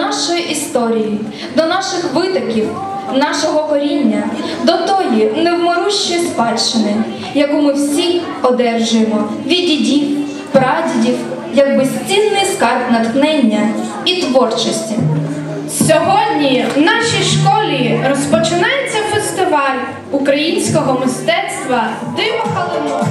нашої історії, до наших витоків, нашого коріння, до тої невмирущої спадщини, яку ми всі одержуємо від дідів, прадідів, як безцінний скарб натхнення і творчості. Сьогодні в нашій школі розпочинається фестиваль українського мистецтва Диво Калино.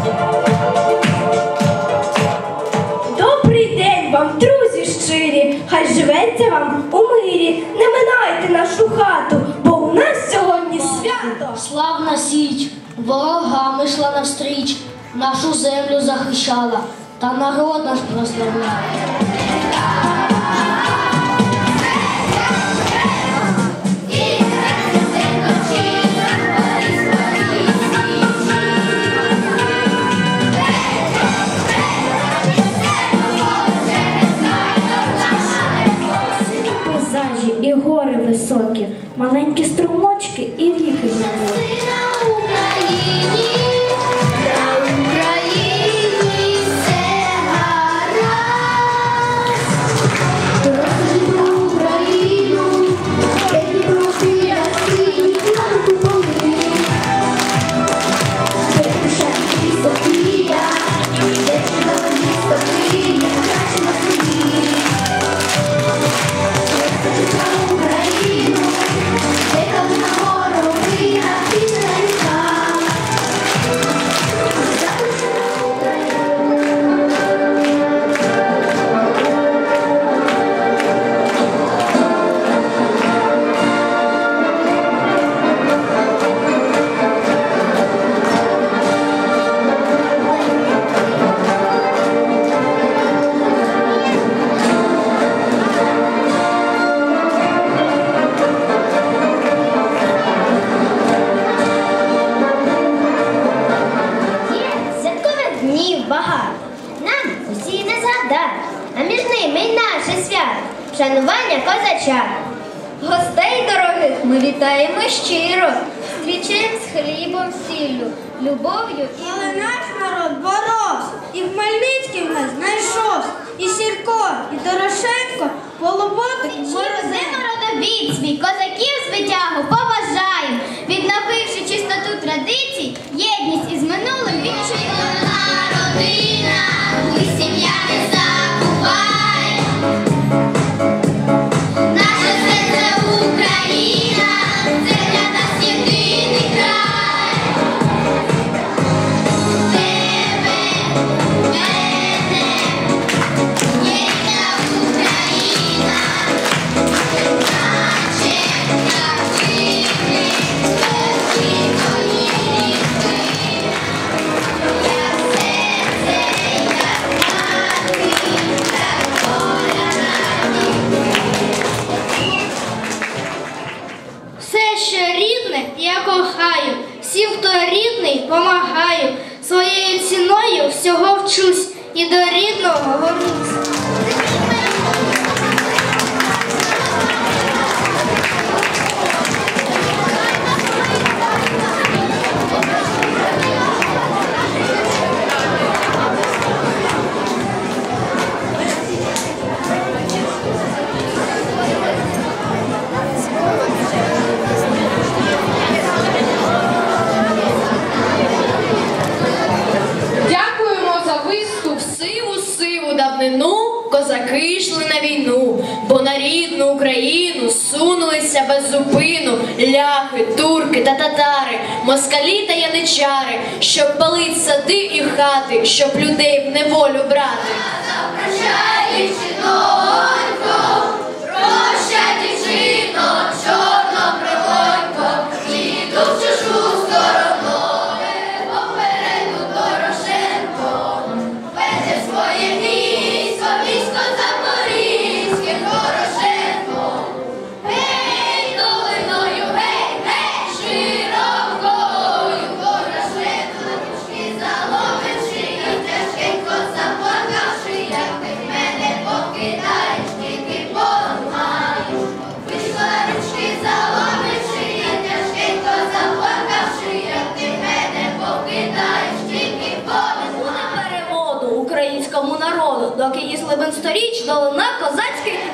Добрий день вам, друзі щирі! Хай живеться вам у мирі. Не минайте нашу хату, бо у нас сьогодні свято. Славна січ, ворогами йшла навстріч, нашу землю захищала, та народ наш прославляла. Маленькі струмочки свято, шанування козача. Гостей дорогих ми вітаємо щиро, зустрічаємо з хлібом, сіллю, любов'ю і Але наш народ боровся, і Хмельницький в нас знайшовся. І Сірко, і Дорошенко, Полуботик, і рідний, помагаю, своєю ціною всього вчусь і до рідного горнусь. Давнину. Козаки йшли на війну, бо на рідну Україну сунулися без зупину ляхи, турки та татари, москалі та яничари, щоб палить сади і хати, щоб людей в неволю брати. Поламаєш. сторіч долина народу,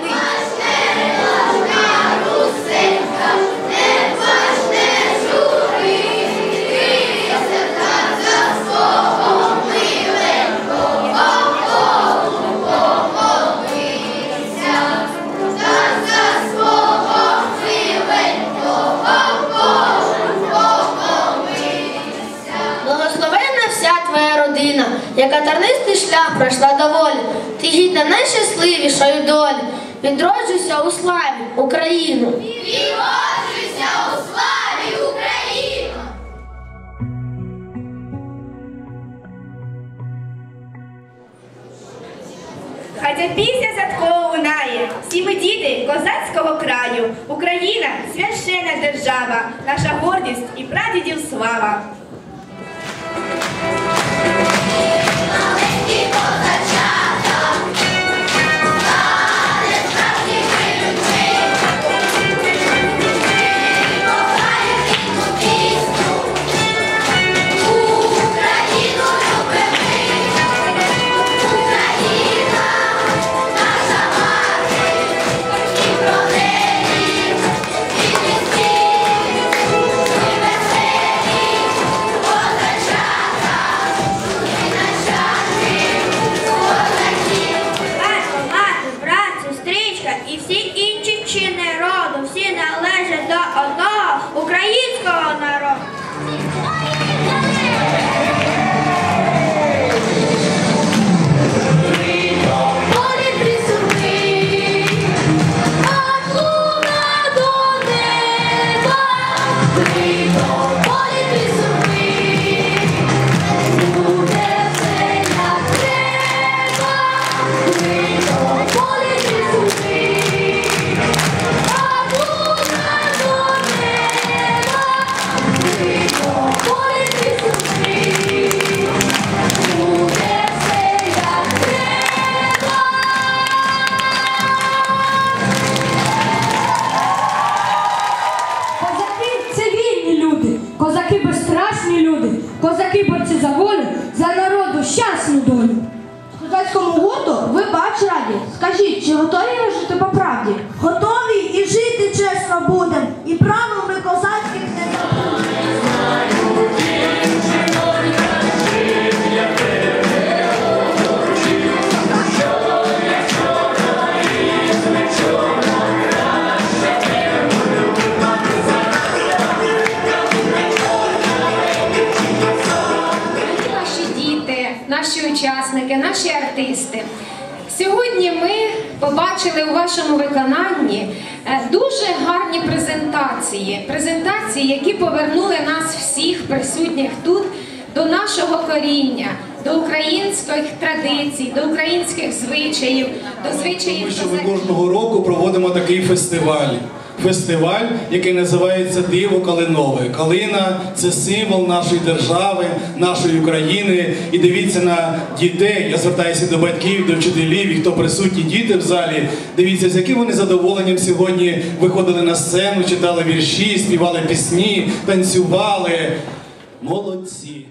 сторіч долина козацька пройшла доволі. Ти гідна найщасливішої долі. Відроджуйся у славі, Україну. Відроджуйся у славі Україну! Хай ця пісня святкова лунає. Всі ми діти козацького краю. Україна священна держава, наша гордість і прадідів слава. Скажіть, чи готові ви жити по правді? Готові і жити чесно будем, і правил ми козацьких не наші діти, наші учасники, наші артисти. Сьогодні ми побачили у вашому виконанні е, дуже гарні презентації. Презентації, які повернули нас всіх присутніх тут до нашого коріння, до українських традицій, до українських звичаїв, до звичаїв Тому що ми кожного року проводимо такий фестиваль. Фестиваль, який називається Диво Калинове. Калина це символ нашої держави, нашої України. І дивіться на дітей. Я звертаюся до батьків, до вчителів, і хто присутні діти в залі. Дивіться, з яким вони задоволенням сьогодні виходили на сцену, читали вірші, співали пісні, танцювали. Молодці!